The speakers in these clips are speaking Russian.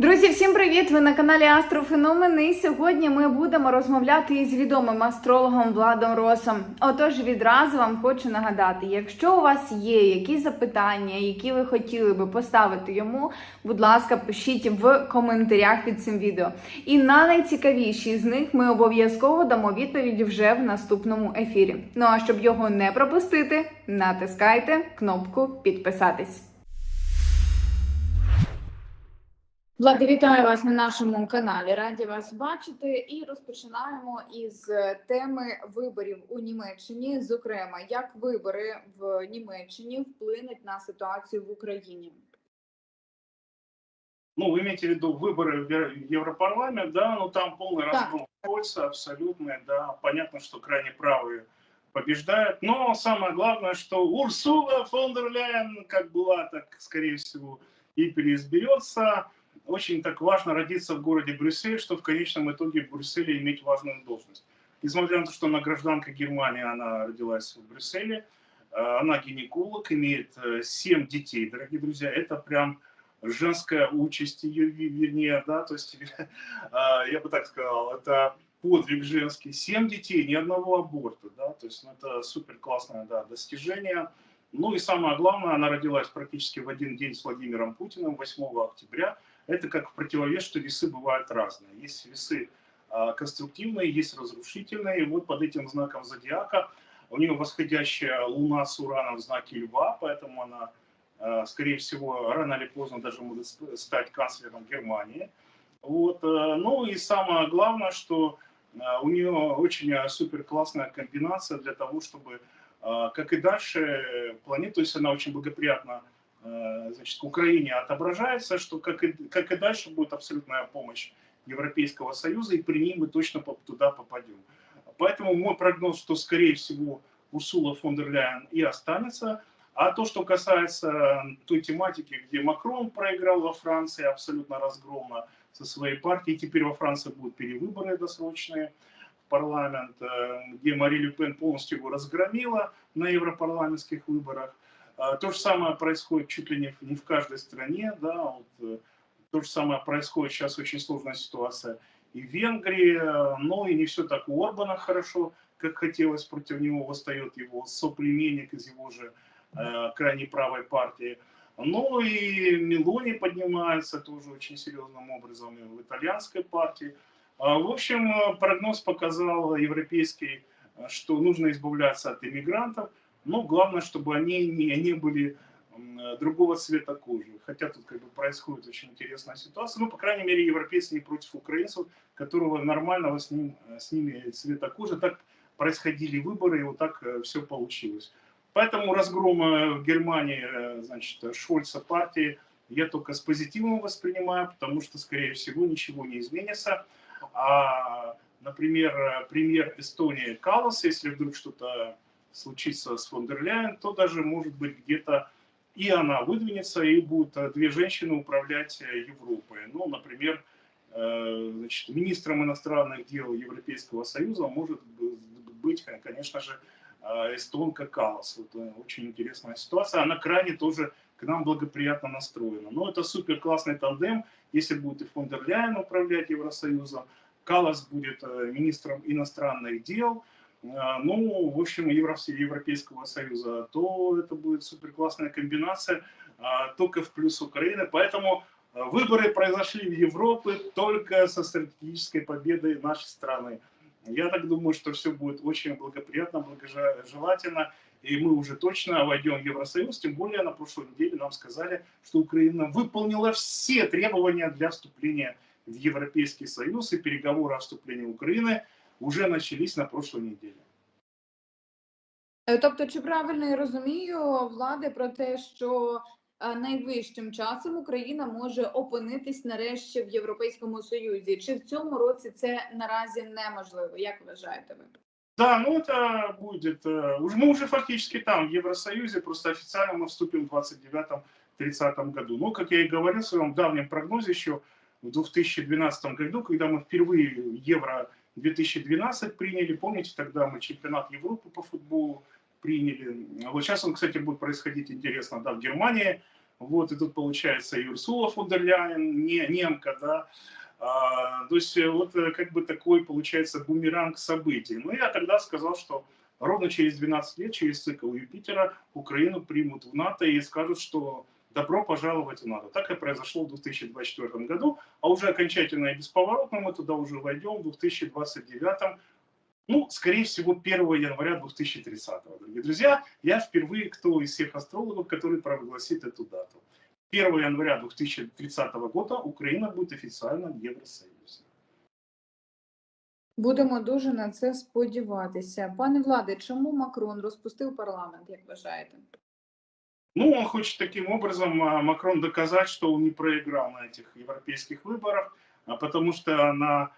Друзі, всім привіт! Ви на каналі Астрофеномен. І сьогодні ми будемо розмовляти із відомим астрологом Владом Росом. Отож, відразу вам хочу нагадати: якщо у вас є якісь запитання, які ви хотіли би поставити йому, будь ласка, пишіть в коментарях під цим відео. І на найцікавіші з них ми обов'язково дамо відповідь вже в наступному ефірі. Ну а щоб його не пропустити, натискайте кнопку підписатись. Влади, вітаю вас на нашому каналі. Раді вас бачити. І розпочинаємо із теми виборів у Німеччині. Зокрема, як вибори в Німеччині вплинуть на ситуацію в Україні? Ну, вы имеете в виду выборы в Евро- в Европарламент, да, ну там полный Да. разгром Польша, абсолютный, да, понятно, что крайне правые побеждают, но самое главное, что Урсула фон дер Ляйен, как была, так, скорее всего, и переизберется. Очень так важно родиться в городе Брюссель, что в конечном итоге в Брюсселе иметь важную должность. Несмотря на то, что она гражданка Германии, она родилась в Брюсселе, э, она гинеколог, имеет э, семь детей, дорогие друзья, это прям женская участь ее, ве- вернее, да, то есть, а, я бы так сказал, это подвиг женский. Семь детей, ни одного аборта, да, то есть, ну, это супер классное, да, достижение. Ну и самое главное, она родилась практически в один день с Владимиром Путиным, 8 октября. Это как противовес, что весы бывают разные. Есть весы а, конструктивные, есть разрушительные. И вот под этим знаком зодиака у нее восходящая луна с ураном в знаке льва, поэтому она э, скорее всего, рано или поздно даже может ст- стать канцлером Германии. Вот. э, Ну и самое главное, что у нее очень супер классная комбинация для того, чтобы, как и дальше, планета, то есть она очень благоприятно э, значит, к Украине отображается, что как и, как и дальше будет абсолютная помощь Европейского Союза, и при ней мы точно туда попадем. Поэтому мой прогноз, что, скорее всего, Урсула фон дер Ляйен и останется, а то, что касается той тематики, где Макрон проиграл во Франции абсолютно разгромно со своей партией, теперь во Франции будут перевыборы досрочные в парламент, э, где Мари Ле Пен полностью его разгромила на европарламентских выборах. А, То же самое происходит чуть ли не в, не в каждой стране, да, вот, э, то же самое происходит сейчас очень сложная ситуация и в Венгрии, э, но и не все так у Орбана хорошо, как хотелось, против него восстает его соплеменник из его же э, крайне правой партии. Ну и Мелони поднимается тоже очень серьезным образом в итальянской партии. А, В общем, э, прогноз показал европейский, что нужно избавляться от иммигрантов, но главное, чтобы они не, не были э, другого цвета кожи. Хотя тут как бы происходит очень интересная ситуация. Ну, по крайней мере, европейцы не против украинцев, которого нормального с, ним, э, с ними цвета кожи. Так происходили выборы, и вот так все получилось. Поэтому разгром э, в Германии, э, значит, Шольца партии я только с позитивом воспринимаю, потому что, скорее всего, ничего не изменится. А, например, э, премьер Эстонии Калас, если вдруг что-то случится с фон дер Ляйен, то даже, может быть, где-то и она выдвинется, и будут э, две женщины управлять э, Европой. Ну, например, э, значит, министром иностранных дел Европейского Союза может быть, конечно же, эстонка Калас. Вот, очень интересная ситуация. Она крайне тоже к нам благоприятно настроена. Но это супер классный тандем, если будет и фон дер Ляйен управлять Евросоюзом, Калас будет министром иностранных дел, ну, в общем, Евро- Европейского Союза, то это будет супер классная комбинация, а, только в плюс Украины. Поэтому э, выборы произошли в Европе только со стратегической победой нашей страны. Я так думаю, что все будет очень благоприятно, благожелательно, и мы уже точно войдем в Евросоюз, тем более на прошлой неделе нам сказали, что Украина выполнила все требования для вступления в Европейский Союз, и переговоры о вступлении Украины уже начались на прошлой неделе. Е, Тобто, чи правильно я розумію влади про те, що е, найближчим часом Україна може опинитись нарешті в Європейському Союзі? Чи в цьому році це наразі неможливо? Як вважаєте ви? Да, ну это будет... э, уж Мы уже фактически там, в Евросоюзе, просто официально мы вступим в 29-30 году. Ну, как я и говорил в своем давнем прогнозе еще в 2012 году, когда мы впервые Евро 2012 приняли, помните, тогда мы чемпионат Европы по футболу приняли. Вот сейчас он, кстати, будет происходить интересно, да, в Германии. Вот, и тут получается и Урсула фон дер Ляйен, не, немка, да, а, то есть э, вот э, как бы такой получается бумеранг событий. Но я тогда сказал, что ровно через 12 лет, через цикл Юпитера, Украину примут в НАТО и скажут, что добро пожаловать в НАТО. Так и произошло в 2024 году, а уже окончательно и бесповоротно мы туда уже войдем в 2029 ну, скорее всего, 1 января 2030. Дорогие друзья, я впервые кто из всех астрологов, который провозгласит эту дату. 1 января 2030 года Украина будет официально в Евросоюзе. Будемо дуже на це сподіватися. Пане Владе, чому Макрон розпустив парламент, як вважаєте? Ну, он хочет таким образом, а, Макрон, доказать, что он не проиграл на этих европейских выборах, а потому что на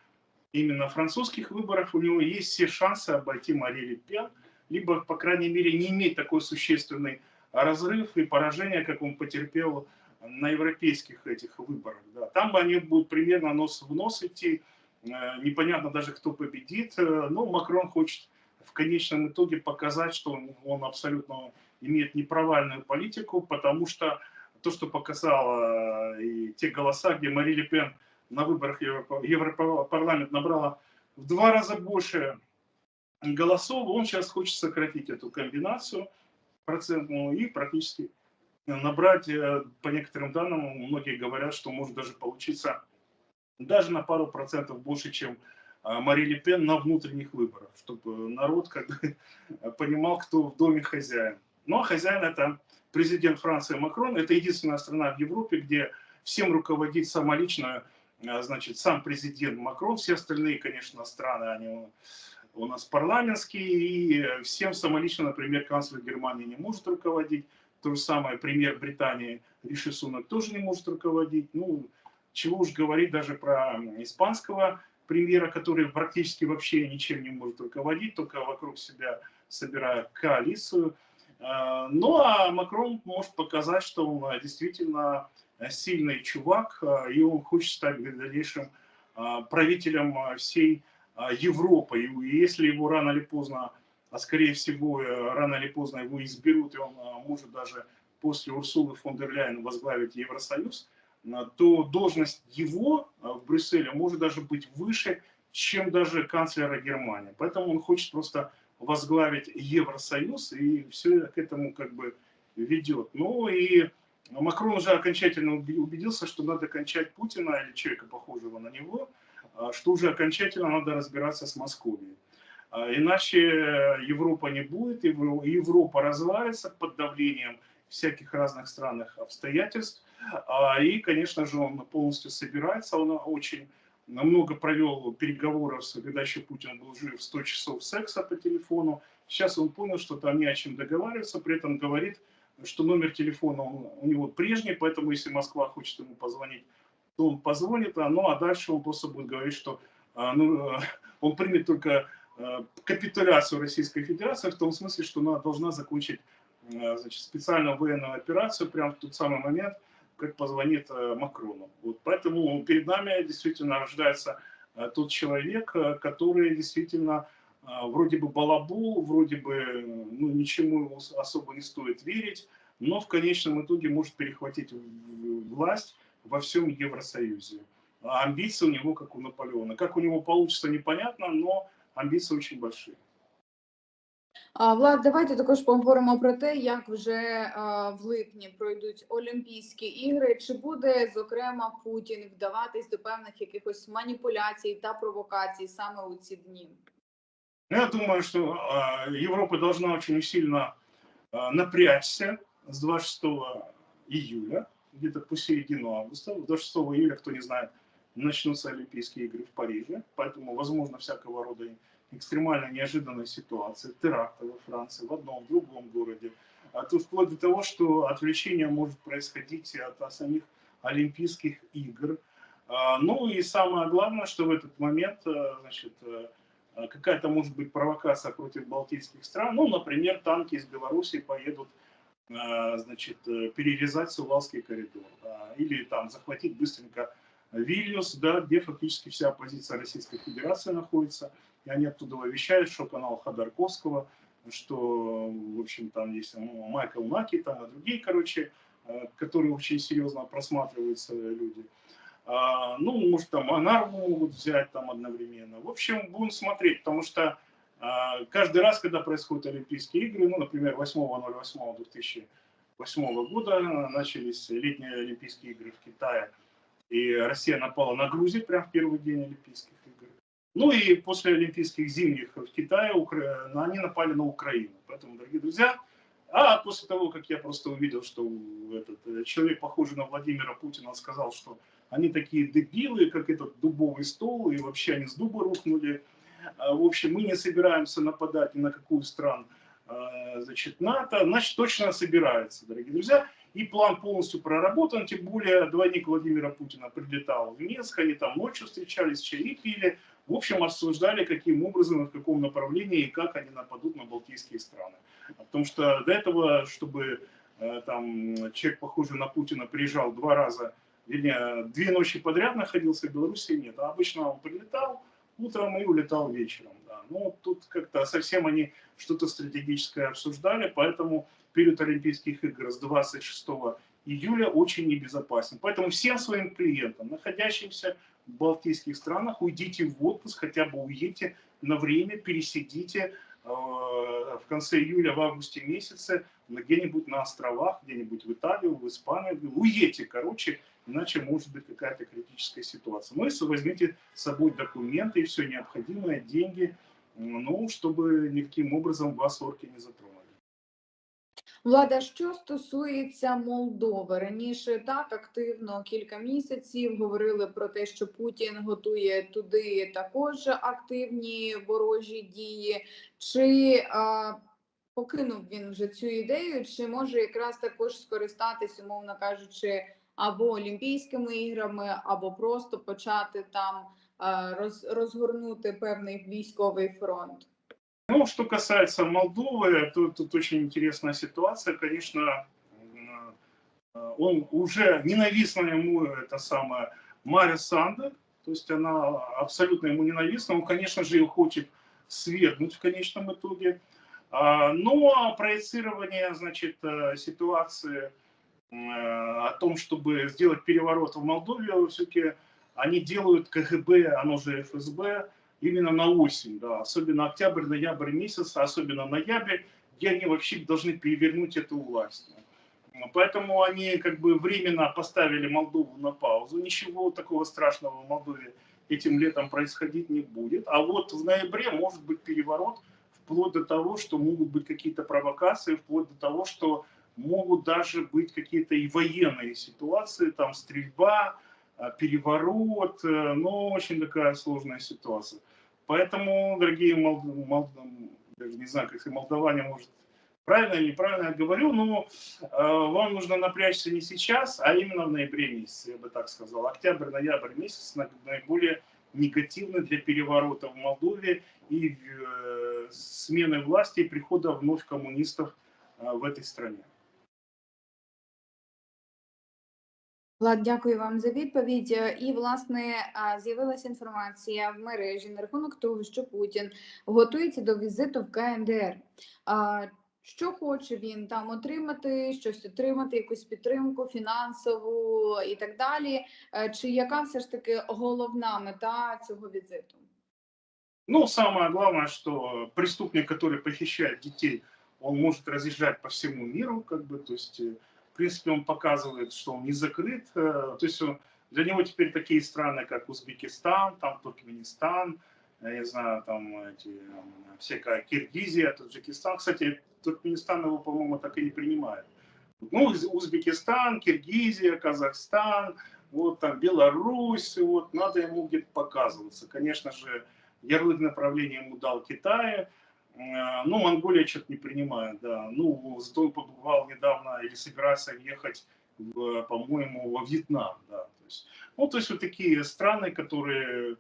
именно французских выборах у него есть все шансы обойти Мари Ле Пен, либо, по крайней мере, не иметь такой существенный разрыв и поражение, как он потерпел на европейских этих выборах. Да. Там они будут примерно нос в нос идти, э, непонятно даже, кто победит, Э, но Макрон хочет в конечном итоге показать, что он, он абсолютно имеет непровальную политику, потому что то, что показало э, и те голоса, где Мари Ле Пен на выборах Европарламент набрала в два раза больше голосов, он сейчас хочет сократить эту комбинацию процентную и практически набрать, э, по некоторым данным, многие говорят, что может даже получиться даже на пару процентов больше, чем а, Мари Ле Пен на внутренних выборах, чтобы народ как бы понимал, кто в доме хозяин. Ну а хозяин это президент Франции Макрон. Это единственная страна в Европе, где всем руководит самолично, а, значит, сам президент Макрон. Все остальные, конечно, страны, они у нас парламентские, и всем самолично, например, канцлер Германии не может руководить. То же самое премьер Британии Риши Сунак тоже не может руководить. Ну, чего уж говорить даже про испанского премьера, который практически вообще ничем не может руководить, только вокруг себя собирая коалицию. А, Ну а Макрон может показать, что он а, действительно сильный чувак, и он хочет стать дальнейшим а, правителем всей Европы. И если его рано или поздно, а скорее всего, э, рано или поздно его изберут, и он может даже после Урсулы фон дер Ляйен возглавить Евросоюз, то должность его в Брюсселе может даже быть выше, чем даже канцлера Германии. Поэтому он хочет просто возглавить Евросоюз, и все к этому как бы ведет. Ну и Макрон уже окончательно убедился, что надо кончать Путина или человека, похожего на него, а, что уже окончательно надо разбираться с Московией. А, Иначе Европа не будет, Европа развалится под давлением всяких разных странных обстоятельств. А, И, конечно же, он полностью собирается, он очень много провел переговоров, когда еще Путин был жив, 100 часов секса по телефону. Сейчас он понял, что там не о чем договариваться, при этом говорит, что номер телефона он- у него прежний, поэтому если Москва хочет ему позвонить, то он позвонит, а, ну а дальше он просто будет говорить, что а, ну, э, он примет только э, капитуляцию Российской Федерации в том смысле, что она должна закончить э, значит, специальную военную операцию прямо в тот самый момент, позвонит э, Макрону. Вот поэтому перед нами действительно рождается э, тот человек, э, который действительно вроде бы балабул, вроде бы ну, ничему особо не стоит верить, но в конечном итоге может перехватить власть во всем Евросоюзе. А амбиции у него, как у Наполеона. Как у него получится, непонятно, но амбиции очень большие. А, Влад, давайте також поговоримо про те, як вже а, в липні пройдуть Олімпійські ігри. Чи буде зокрема Путін вдаватись до певних якихось маніпуляцій та провокацій саме у ці дні? Ну, Я думаю, что э, Европа должна очень сильно э, напрячься с 26 июля, где-то по середину августа. 26 июля, кто не знает, начнутся Олимпийские игры в Париже, поэтому, возможно, всякого рода экстремально неожиданные ситуации, теракты во Франции, в одном, в другом городе. А тут вплоть до того, что отвлечение может происходить от, самих Олимпийских игр. А, Ну и самое главное, что в этот момент, э, значит, а, какая-то может быть провокация против балтийских стран. Ну, например, танки из Беларуси поедут а, значит, э, перерезать Сувалский коридор. а, Или там захватить быстренько Вильнюс, да, где фактически вся оппозиция Российской Федерации находится. И они оттуда вещают, что канал Ходорковского, что, в общем, там есть ну, Майкл Наки там и другие, короче, э, которые очень серьезно просматриваются люди. А, Ну, может, там Анарву могут взять там одновременно. В общем, будем смотреть, потому что а, каждый раз, когда происходят Олимпийские игры, ну, например, 8.08.2008 года начались летние Олимпийские игры в Китае, и Россия напала на Грузию прямо в первый день Олимпийских. Ну и после Олимпийских зимних в Китае Укра- они напали на Украину. Поэтому, дорогие друзья, а после того, как я просто увидел, что этот э, человек, похожий на Владимира Путина, сказал, что они такие дебилы, как этот дубовый стол, и вообще они с дуба рухнули. А, В общем, мы не собираемся нападать ни на какую страну, а, значит, НАТО, значит, точно собирается, дорогие друзья. И план полностью проработан, тем более двойник Владимира Путина прилетал в Минск, они там ночью встречались, чаи пили, в общем, обсуждали, каким образом, в каком направлении и как они нападут на балтийские страны. Потому что до этого, чтобы э, там человек, похожий на Путина, приезжал два раза, вернее, две ночи подряд находился в Беларуси, нет. А обычно он прилетал утром и улетал вечером. Да. Ну, тут как-то совсем они что-то стратегическое обсуждали, поэтому период Олимпийских игр с 26 июля очень небезопасен. Поэтому всем своим клиентам, находящимся Балтийских странах, уйдите в отпуск, хотя бы уедьте на время, пересидите э, в конце июля, в августе месяце где-нибудь на островах, где-нибудь в Италии, в Испании. Уедьте, короче, иначе может быть какая-то критическая ситуация. Ну и возьмите с собой документы и все необходимое, деньги, ну, чтобы никаким образом вас орки не затронули. Влада, що стосується Молдови, раніше так активно кілька місяців говорили про те, що Путін готує туди також активні ворожі дії. Чи а, покинув він вже цю ідею, чи може якраз також скористатись, умовно кажучи, або Олімпійськими іграми, або просто почати там роз, розгорнути певний військовий фронт? Ну, что касается Молдовы, то тут очень интересная ситуация. Конечно, э, он уже ненавистна ему это самое Мария Сандер, то есть она абсолютно ему ненавистна. Он, конечно же, ее хочет свергнуть в конечном итоге. А, Но проецирование, значит, э, ситуации э, о том, чтобы сделать переворот в Молдове, все-таки они делают КГБ, оно же ФСБ, именно на осень, да, особенно октябрь, ноябрь месяц, особенно ноябрь, где они вообще должны перевернуть эту власть. Поэтому они как бы временно поставили Молдову на паузу. Ничего такого страшного в Молдове этим летом происходить не будет. А вот в ноябре может быть переворот, вплоть до того, что могут быть какие-то провокации, вплоть до того, что могут даже быть какие-то и военные ситуации, там стрельба, переворот, э, ну, очень такая сложная ситуация. Поэтому, дорогие мол, мол, даже не знаю, как молдаване, может, правильно или неправильно я говорю, но э, вам нужно напрячься не сейчас, а именно в ноябре месяце, я бы так сказал. Октябрь, ноябрь месяц наиболее негативны для переворота в Молдове и э, смены власти и прихода вновь коммунистов э, в этой стране. Влад, дякую вам за відповідь. Е, І власне а, з'явилася інформація в мережі на рахунок того, що Путін готується до візиту в КНДР. А, Що хоче він там отримати, щось отримати, якусь підтримку фінансову і так далі. Е, Чи яка все ж таки головна мета цього візиту? Ну, самое главное, что преступник, который похищает детей, он может разъезжать по всему миру, как бы, то есть, э, в принципе, он показывает, что он не закрыт. э, То есть он- для него теперь такие страны, как Узбекистан, там Туркменистан, я не знаю, там эти, всякая Киргизия, Таджикистан. Кстати, Туркменистан его, по-моему, так и не принимает. Ну, Уз- Узбекистан, Киргизия, Казахстан, вот там Беларусь, вот надо ему где-то показываться. Конечно же, ярлык направления ему дал Китай, Э, ну, Монголия что-то не принимает, да. Ну, зато побывал недавно или собирается ехать, по-моему, во Вьетнам, да. То есть, ну, то есть вот такие страны, которые,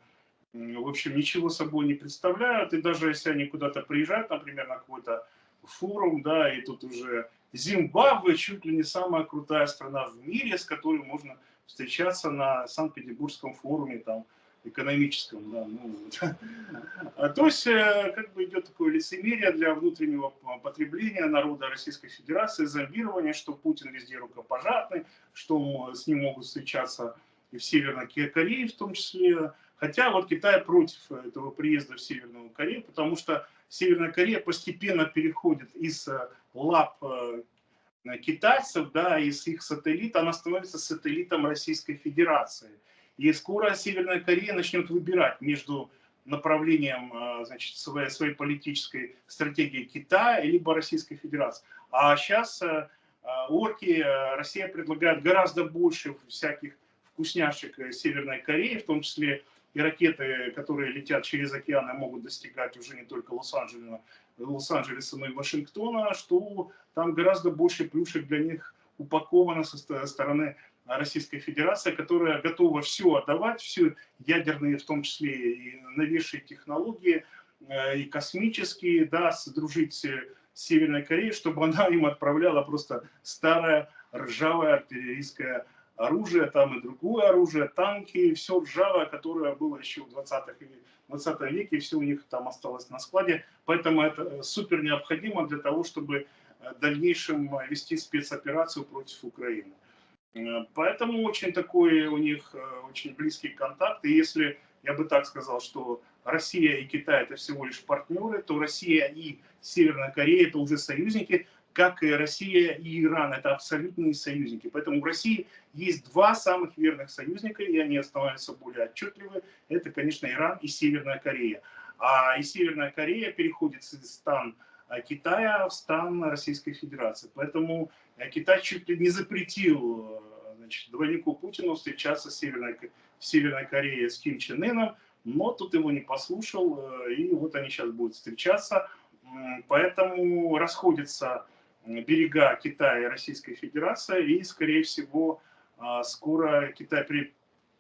в общем, ничего собой не представляют, и даже если они куда-то приезжают, например, на какой-то форум, да, и тут уже Зимбабве чуть ли не самая крутая страна в мире, с которой можно встречаться на Санкт-Петербургском форуме, там, экономическом, да, ну. А, то есть э, как бы идет такое лицемерие для внутреннего потребления народа Российской Федерации, зомбирование, что Путин везде рукопожатный, что с ним могут встречаться и в Северной Корее в том числе. Хотя вот Китай против этого приезда в Северную Корею, потому что Северная Корея постепенно переходит из э, лап э, китайцев, да, из их сателлита, она становится сателлитом Российской Федерации. И скоро Северная Корея начнет выбирать между направлением э, значит, своей, своей политической стратегии Китая либо Российской Федерации. А сейчас орки э, Россия предлагает гораздо больше всяких вкусняшек э, Северной Кореи, в том числе и ракеты, которые летят через океаны, могут достигать уже не только Лос-Анджелеса, Лос-Анджелеса, но и Вашингтона, что там гораздо больше плюшек для них упаковано со ст- стороны Российской Федерации, которая готова все отдавать, все ядерные, в том числе и новейшие технологии, э, и космические, да, содружить с Северной Кореей, чтобы она им отправляла просто старое ржавое артиллерийское оружие, там и другое оружие, танки, все ржавое, которое было еще в 20, 20 веке, все у них там осталось на складе. Поэтому это супер необходимо для того, чтобы в дальнейшем вести спецоперацию против Украины. Э, Поэтому очень такой у них э, очень близкий контакт. И если я бы так сказал, что Россия и Китай это всего лишь партнеры, то Россия и Северная Корея это уже союзники, как и Россия и Иран это абсолютные союзники. Поэтому в России есть два самых верных союзника, и они становятся более отчетливы. Это, конечно, Иран и Северная Корея. А и Северная Корея переходит с стан а, Китая в стан Российской Федерации. Поэтому э, Китай чуть ли не запретил э, значит, двойнику Путину встречаться с Северной, в Северной Корее с Ким Чен Ыном, но тут его не послушал, э, и вот они сейчас будут встречаться. Поэтому расходятся берега Китая и Российской Федерации, и, скорее всего, а, скоро Китай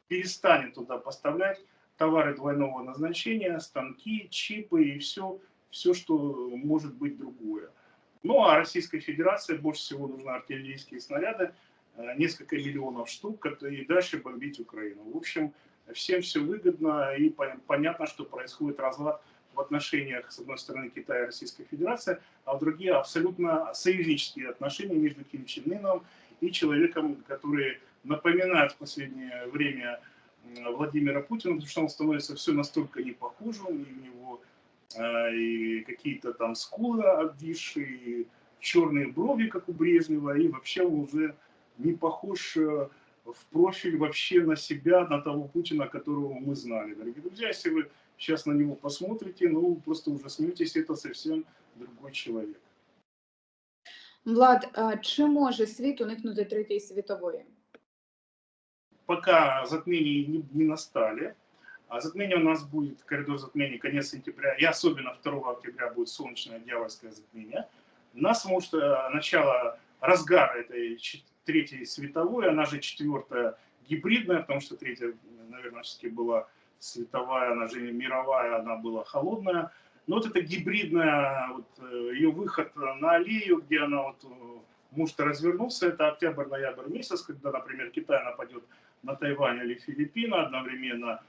перестанет туда поставлять товары двойного назначения, станки, чипы и все, все, что может быть другое. Ну, а Российской Федерации больше всего нужны артиллерийские снаряды, э, несколько миллионов штук, и дальше бомбить Украину. В общем, всем все выгодно, и по- понятно, что происходит разлад в отношениях, с одной стороны, Китая и Российской Федерации, а в другие абсолютно союзнические отношения между Ким Чен Ыном и человеком, который напоминает в последнее время Владимира Путина, потому что он становится все настолько непохожим, и у него э, и какие-то там скулы обвисшие, черные брови, как у Брежнева, и вообще он уже не похож э, в профиль вообще на себя, на того Путина, которого мы знали. Дорогие друзья, если вы сейчас на него посмотрите, ну, вы просто ужаснетесь, это совсем другой человек. Влад, а чи може світ уникнути третьої світової? Пока затмения не, не настали, а затмение у нас будет, коридор затмений, конец сентября, и особенно 2 октября будет солнечное дьявольское затмение. Нас может э, начало разгара этой третьей световой, она же четвертая гибридная, потому что третья, наверное, все-таки была световая, она же мировая, она была холодная. Но вот эта гибридная, вот, э, ее выход на аллею, где она вот, э, может развернуться, это октябрь-ноябрь месяц, когда, например, Китай нападет на Тайвань или Филиппины одновременно,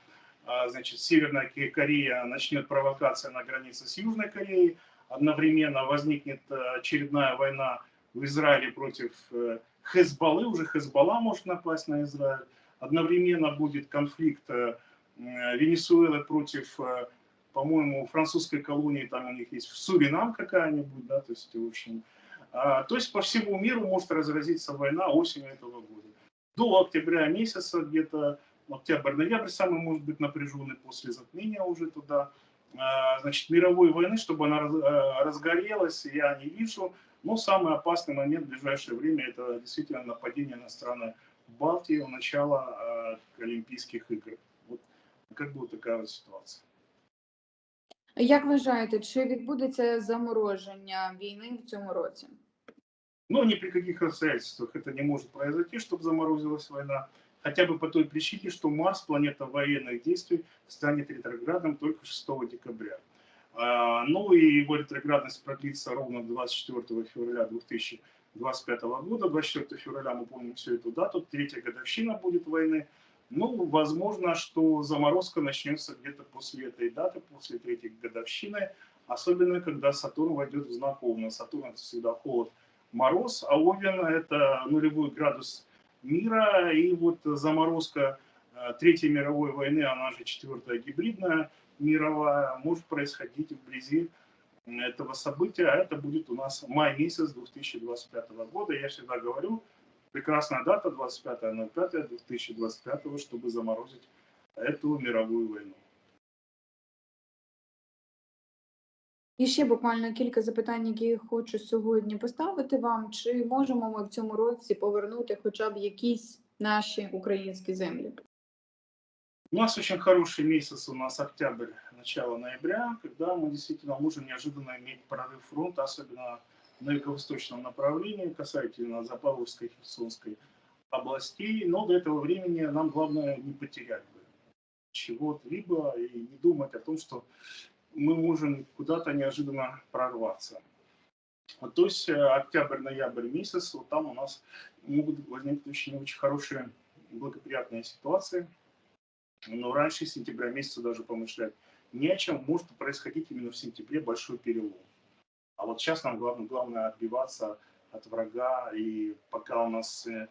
а, значит, Северная Корея начнет провокация на границе с Южной Кореей, одновременно возникнет э, очередная война в Израиле против Хезбаллы, уже Хезбалла может напасть на Израиль, одновременно будет конфликт э, Венесуэлы против, э, по-моему, французской колонии, там у них есть Суринам какая-нибудь, да, то есть, в общем, а, то есть по всему миру может разразиться война осенью этого года. До октября месяца, где-то октябрь-ноябрь самый может быть напряженный после затмения уже туда. А, Значит, мировой войны, чтобы она э, разгорелась, я не вижу. Но самый опасный момент в ближайшее время это действительно нападение на страны Балтии у начала э, Олимпийских игр. Вот как бы вот такая вот ситуация. Як вважаєте, чи відбудеться замороження війни в цьому році? Но ни при каких обстоятельствах это не может произойти, чтобы заморозилась война. Хотя бы по той причине, что Марс, планета военных действий, станет ретроградным только 6 декабря. А, Ну и его ретроградность продлится ровно до 24 февраля 2025 года. 24 февраля мы помним всю эту дату, третья годовщина будет войны Ну, возможно, что заморозка начнется где-то после этой даты, после третьей годовщины, особенно когда Сатурн войдет в знак Овна. Сатурн это всегда холод, мороз, а Овен это нулевой градус мира, и вот заморозка э, Третьей мировой войны, она же четвертая гибридная мировая, может происходить вблизи этого события, а это будет у нас май месяц 2025 года. Я всегда говорю, прекрасная дата 25.05.2025, чтобы заморозить эту мировую войну. І ще буквально кілька запитань, які я хочу сьогодні поставити вам. Чи можемо ми в цьому році повернути хоча б якісь наші українські землі? У нас очень хороший месяц, у нас октябрь, начало ноября, когда мы действительно можем неожиданно иметь прорыв фронта, особенно на юго-восточном направлении, касательно Запорожской, Херсонской областей. Но до этого времени нам главное не потерять бы чего-либо и не думать о том, что мы можем куда-то неожиданно прорваться. То есть э, октябрь-ноябрь месяц, вот там у нас могут возникнуть очень, очень хорошие благоприятные ситуации. Но раньше сентября месяца даже помышлять не о чем. Может происходить именно в сентябре большой перелом. А вот сейчас нам главное, главное отбиваться от врага. И пока у нас э,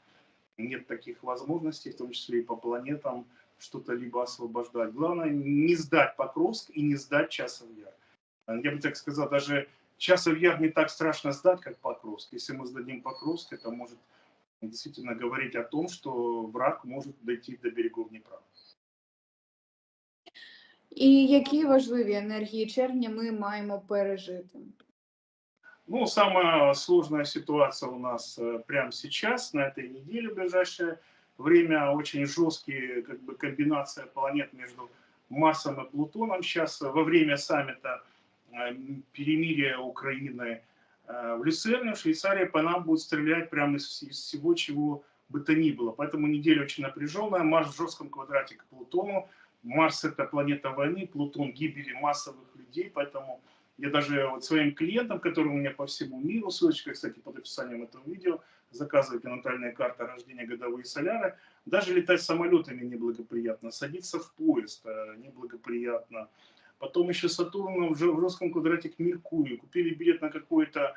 нет таких возможностей, в том числе и по планетам, что-то либо освобождать. Главное не сдать Покровск и не сдать Часов Яр. Я бы так сказал, даже Часов Яр не так страшно сдать, как Покровск. Если мы сдадим Покровск, это может действительно говорить о том, что враг может дойти до берегов Днепра. І які важливі енергії червня ми маємо пережити? Ну, самая сложная ситуация у нас э, прямо сейчас, на этой неделе, в ближайшее время. Очень жесткие как бы, комбинация планет между Марсом и Плутоном. Сейчас во время саммита э, перемирия Украины э, в Люцерне, в Швейцарии, по нам будут стрелять прямо из, из всего, чего бы то ни было. Поэтому неделя очень напряженная. Марс в жестком квадрате к Плутону. Марс это планета войны, Плутон гибели массовых людей, поэтому я даже вот своим клиентам, которые у меня по всему миру, ссылочка, кстати, под описанием этого видео, заказывайте натальные карты рождения, годовые соляры, даже летать самолетами неблагоприятно, садиться в поезд э, неблагоприятно. Потом еще Сатурн в жестком квадрате к Меркурию. Купили билет на какой-то,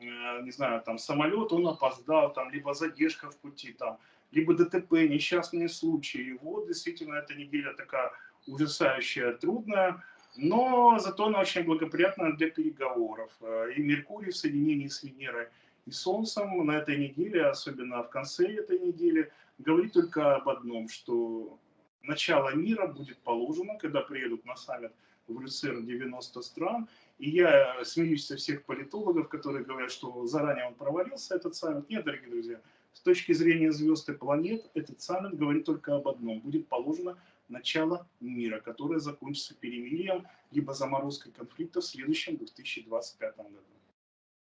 э, не знаю, там самолет, он опоздал, там либо задержка в пути, там, либо ДТП, несчастные случаи. Вот действительно эта неделя такая ужасающая, трудная, но зато она очень благоприятна для переговоров. Э, И Меркурий в соединении с Венерой и Солнцем на этой неделе, особенно в конце этой недели, говорит только об одном, что начало мира будет положено, когда приедут на саммит в Люцерн 90 стран. И я смеюсь со всех политологов, которые говорят, что заранее он провалился, этот саммит. Нет, дорогие друзья, с точки зрения звезд и планет, этот саммит говорит только об одном. Будет положено начало мира, которое закончится перемирием, либо заморозкой конфликта в следующем 2025 году.